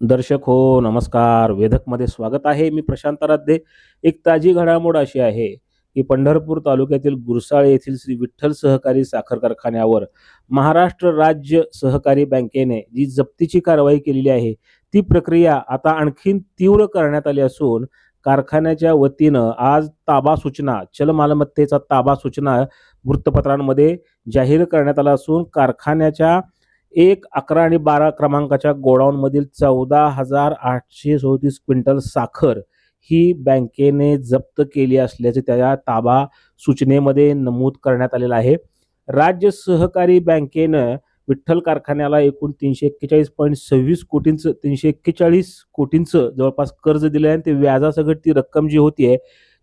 दर्शक हो नमस्कार. वेधकमध्ये स्वागत आहे. मी प्रशांत राध्ये एक ताजी घडामोड अशी आहे की पंढरपूर तालुक्यातील गुरसाळे येथील श्री विठ्ठल सहकारी साखर कारखान्यावर महाराष्ट्र राज्य सहकारी बँकेने जी जप्तीची कारवाई केलेली आहे ती प्रक्रिया आता आणखीन तीव्र करण्यात आली असून कारखान्याच्या वतीनं आज ताबा सूचना चल मालमत्तेचा ताबा सूचना वृत्तपत्रांमध्ये जाहीर करण्यात आला असून कारखान्याच्या एक अकरा आणि बारा क्रमांकाच्या गोडाऊनमधील चौदा हजार आठशे चौतीस क्विंटल साखर ही बँकेने जप्त केली असल्याचे त्या ताबा सूचनेमध्ये नमूद करण्यात आलेलं आहे. राज्य सहकारी बँकेनं विठ्ठल कारखान्याला एकूण तीनशे एक्केचाळीस पॉईंट सव्वीस कोटींचं तीनशे एक्केचाळीस कोटींचं जवळपास कर्ज दिलं आहे आणि ते व्याजासकट ती रक्कम जी होती आहे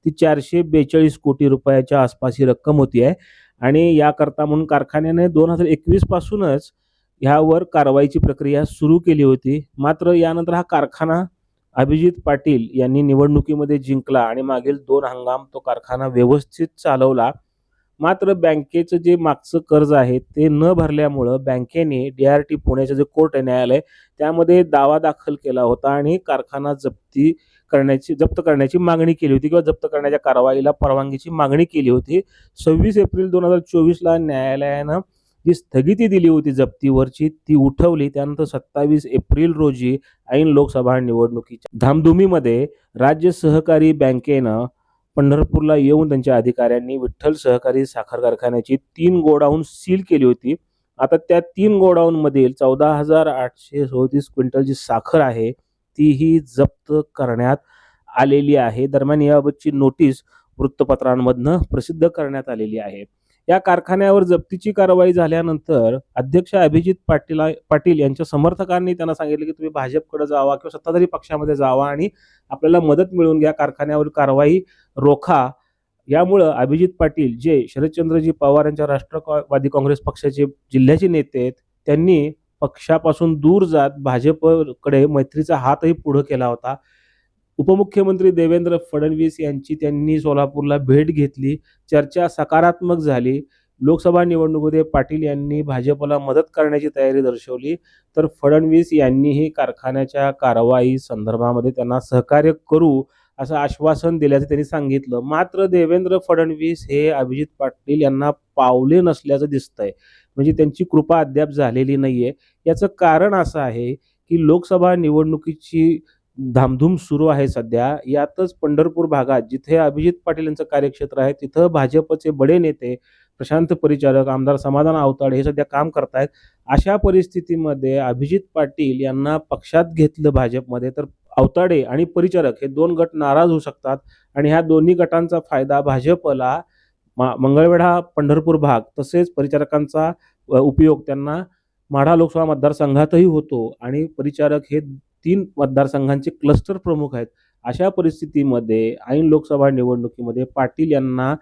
ती चारशे बेचाळीस कोटी रुपयाच्या आसपास ही रक्कम होती आहे. आणि याकरता म्हणून कारखान्याने दोन हजार एकवीस पासूनच ह्यावर कारवाईची प्रक्रिया सुरू केली होती. मात्र यानंतर हा कारखाना अभिजित पाटील यांनी निवडणुकीमध्ये जिंकला आणि मागील दोन हंगाम तो कारखाना व्यवस्थित चालवला. मात्र बँकेचं जे मागचं कर्ज आहे ते न भरल्यामुळं बँकेने डी आर टी पुण्याचं जे कोर्ट आहे न्यायालय त्यामध्ये दावा दाखल केला होता आणि कारखाना जप्ती करण्याची जप्त करण्याची मागणी केली होती किंवा जप्त करण्याच्या कारवाईला परवानगीची मागणी केली होती. सव्वीस एप्रिल दोन हजार चोवीसला न्यायालयानं जी स्थगिती दिली होती जप्तीवरची ती उठवली. त्यानंतर सत्तावीस एप्रिल रोजी ऐन लोकसभा निवडणुकीच्या धामधुमीमध्ये राज्य सहकारी बँकेनं पंढरपूरला येऊन त्यांच्या अधिकाऱ्यांनी विठ्ठल सहकारी साखर कारखान्याची तीन गोडाऊन सील केली होती. आता त्या तीन गोडाऊनमधील चौदा हजार आठशे सदतीस क्विंटल जी साखर आहे तीही जप्त करण्यात आलेली आहे. दरम्यान याबाबतची नोटीस वृत्तपत्रांमधनं प्रसिद्ध करण्यात आलेली आहे. या कारखान्यावर जप्तीची कारवाई झाल्यानंतर अध्यक्ष अभिजित पाटील पाटील यांच्या समर्थकांनी त्यांना सांगितलं की तुम्ही भाजपकडे जावा किंवा सत्ताधारी पक्षामध्ये जावा आणि आपल्याला मदत मिळवून घ्या कारखान्यावर कारवाई रोखा. यामुळं अभिजित पाटील जे शरदचंद्रजी पवार यांच्या राष्ट्रवादी काँग्रेस पक्षाचे जिल्ह्याचे नेते आहेत त्यांनी पक्षापासून दूर जात भाजपकडे मैत्रीचा हातही पुढं केला होता. उपमुख्यमंत्री देवेंद्र फडणवीस यांची त्यांनी सोलापूरला भेट घेतली. चर्चा सकारात्मक झाली. लोकसभा निवडणुकीमध्ये पाटील यांनी भाजपला मदत करण्याची तयारी दर्शवली. तर फडणवीस यांनीही कारखान्याच्या कारवाई संदर्भामध्ये त्यांना सहकार्य करू असं आश्वासन दिल्याचं त्यांनी सांगितलं. मात्र देवेंद्र फडणवीस हे अभिजित पाटील यांना पावले नसल्याचं दिसतंय. म्हणजे त्यांची कृपा अद्याप झालेली नाहीये. याचं कारण असं आहे की लोकसभा निवडणुकीची धामधूम सुरू आहे सध्या. यातच पंढरपूर भागात जिथे अभिजित पाटील यांचं कार्यक्षेत्र आहे तिथं भाजपचे बडे नेते प्रशांत परिचारक आमदार समाधान आवताडे हे सध्या काम करतायत. अशा परिस्थितीमध्ये अभिजित पाटील यांना पक्षात घेतलं भाजपमध्ये तर अवताडे आणि परिचारक हे दोन गट नाराज होऊ शकतात आणि ह्या दोन्ही गटांचा फायदा भाजपला मा मंगळवेढा पंढरपूर भाग तसेच परिचारकांचा उपयोग त्यांना माढा लोकसभा मतदारसंघातही होतो आणि परिचारक हे तीन मतदारसंघांचे क्लस्टर प्रमुख आहेत. अशा परिस्थितीमध्ये ऐन लोकसभा निवडणुकीमध्ये पाटील यांना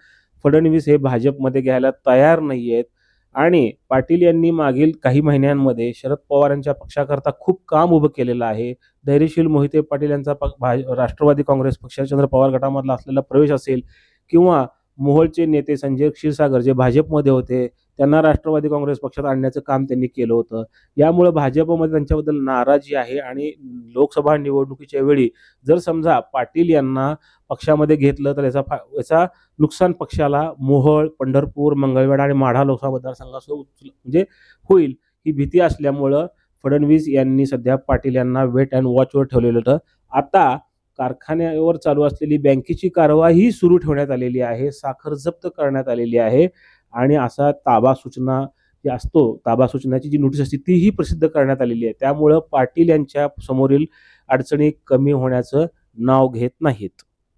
फडणवीस हे भाजपमध्ये घ्यायला तयार नाही आहेत आणि पाटील यांनी मागील काही महिन्यांमध्ये शरद पवार यांच्या पक्षाकरता खूप काम उभं केलेलं आहे. धैर्यशील मोहिते पाटील यांचा राष्ट्रवादी काँग्रेस पक्ष चंद्र पवार गटामधला असलेला प्रवेश असेल किंवा मोहोळचे नेते संजय क्षीरसागर जे भाजपमध्ये होते त्यांना राष्ट्रवादी काँग्रेस पक्षात आणण्याचं काम त्यांनी केलं होतं. यामुळे भाजपमध्ये त्यांच्याबद्दल नाराजी आहे आणि लोकसभा निवडणुकीच्या वेळी जर समजा पाटील यांना पक्षामध्ये घेतलं तर याचा फा याचा नुकसान पक्षाला मोहळ पंढरपूर मंगळवेढा आणि माढा लोकसभा मतदारसंघासह म्हणजे होईल ही भीती असल्यामुळं फडणवीस यांनी सध्या पाटील यांना वेट अँड वॉचवर ठेवलेलं होतं. आता कारखान्यावर चालू असलेली बँकेची कारवाई सुरू ठेवण्यात आलेली आहे साखर जप्त करण्यात आलेली आहे. आणि असा ताबा सूचना जी असतो ताबा सूचनाची जी नोटीस असते तीही प्रसिद्ध करण्यात आलेली आहे. त्यामुळं पाटील यांच्या समोरील अडचणी कमी होण्याचं नाव घेत नाहीत.